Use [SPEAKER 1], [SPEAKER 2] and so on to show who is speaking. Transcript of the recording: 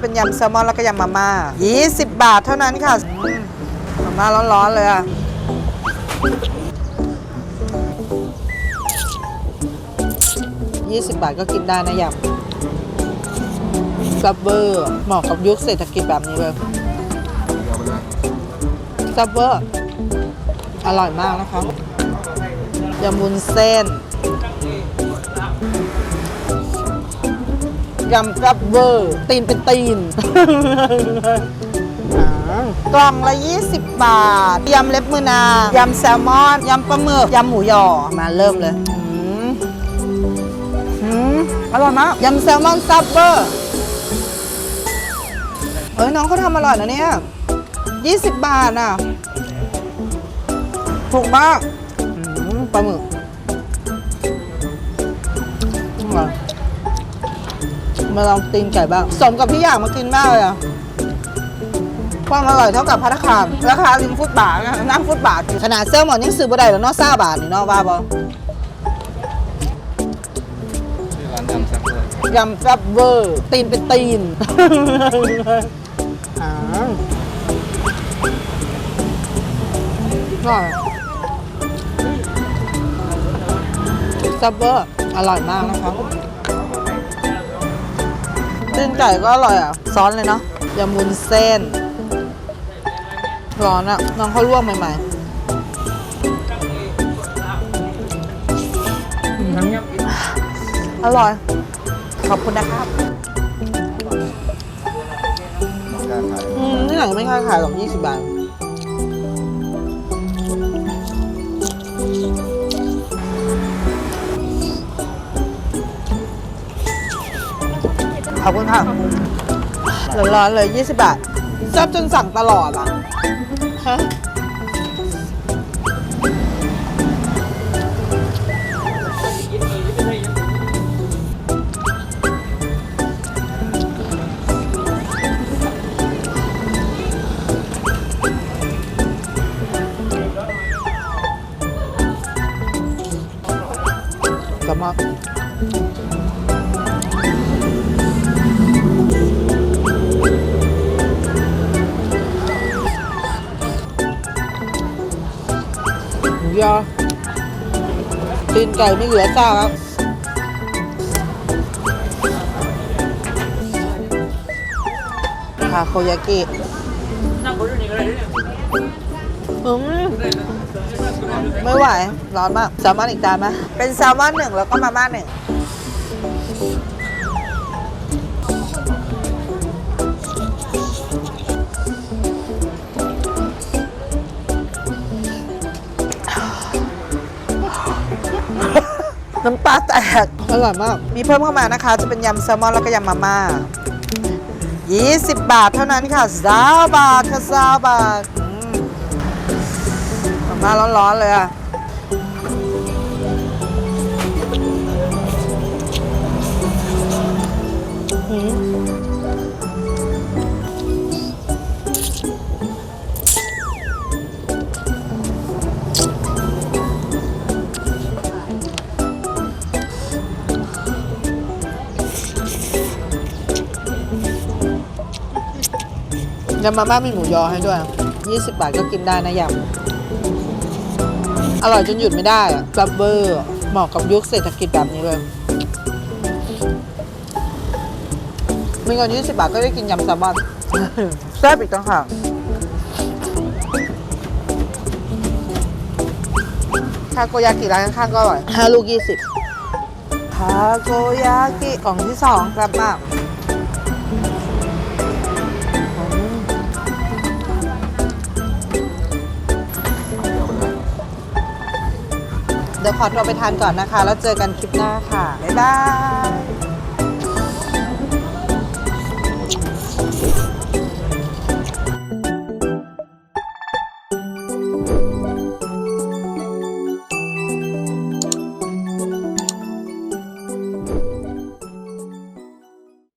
[SPEAKER 1] เป็นยำแซลมอนแล้วก็ยำมาม่า20 บาทเท่านั้นค่ะมมาม่าร้อนๆเลยอะ20 บาทก็กินได้นะยำซับเบอร์เหมาะกับยุคเศรษฐกิจแบบนี้เลยซับเบอร์ อร่อยมากนะคะยำวุ้นเส้น ยำซับเบอร์ตีนเป็นตีนอ่ากล่องละ 20 บาท ยำเล็บมือนางยำแซลมอน ยำปลาหมึก ยำหมูยอ มาเริ่มเลยอืมอืมอร่อยมาก ยำแซลมอนซับเบอร์เฮ้ยน้องเขาทำอร่อยนะเนี่ย 20 บาทน่ะ ถูกมากอืมปลาหมึก มาลองตีนไก่บ้าง สมกับที่อยากมากินมากเลยอะความอร่อยเท่ากับพัฒคารราคาริมฟุตบาทนะน้ำฟุตบาทขนาดเซลมอนยังซื้อบ่ได้แล้วเนอกซ่าบาทนี่เนอกว่าบ่
[SPEAKER 2] ที่ร้านยำแซ่บเลย
[SPEAKER 1] ยำแซ่บเวอร์ตีนเป็นตีนอ่าอร่อยแซ่บเวอร์อร่อยมากนะคะ ตีนไก่ก็อร่อยอะซ้อนเลยเนาะยำวุ้นเส้น ร้อนอะ น้องเขาลวกใหม่ๆ อร่อย ขอบคุณนะครับ
[SPEAKER 2] กล้าขาย
[SPEAKER 1] อืมนี่หนังไม่ค่าขายหรอก20 บาท ขอบคุณค่ะร้อนๆเลย 20 บาทแซ่บจนสั่งตลอดอะฮะกลั ตีนไก่ไม่เหลือจ้าครับทาโคยากิอืมไม่ไหว ร้อนมากแซลมอนอีกจานไหมเป็นแซลมอนหนึ่งแล้วก็มาม่าหนึ่ง น้ำปลาแตก อร่อยมาก มีเพิ่มเข้ามานะคะ จะเป็นยำแซลมอนแล้วก็ยำมาม่า 20 บาทเท่านั้นค่ะซาบาทค่ะซาบาทอืมมาม่าร้อนๆเลยอะ ยำมาม่ามีหมูยอให้ด้วย 20 บาทก็กินได้นะยำ อร่อยจนหยุดไม่ได้อะซับเบอร์เหมาะกับยุคเศรษฐกิจแบบนี้เลยมีเงิน20 บาทก็ได้กินยำแซลมอนแซ่บอีกต่างหากทาโกยากิร้านข้างๆก็อร่อย5ลูก 20ทาโกยากิกล่องที่2แซ่บมา เดี๋ยวขอตัวไปทานก่อนนะคะ แล้วเจอกันคลิปหน้าค่ะ บ๊ายบาย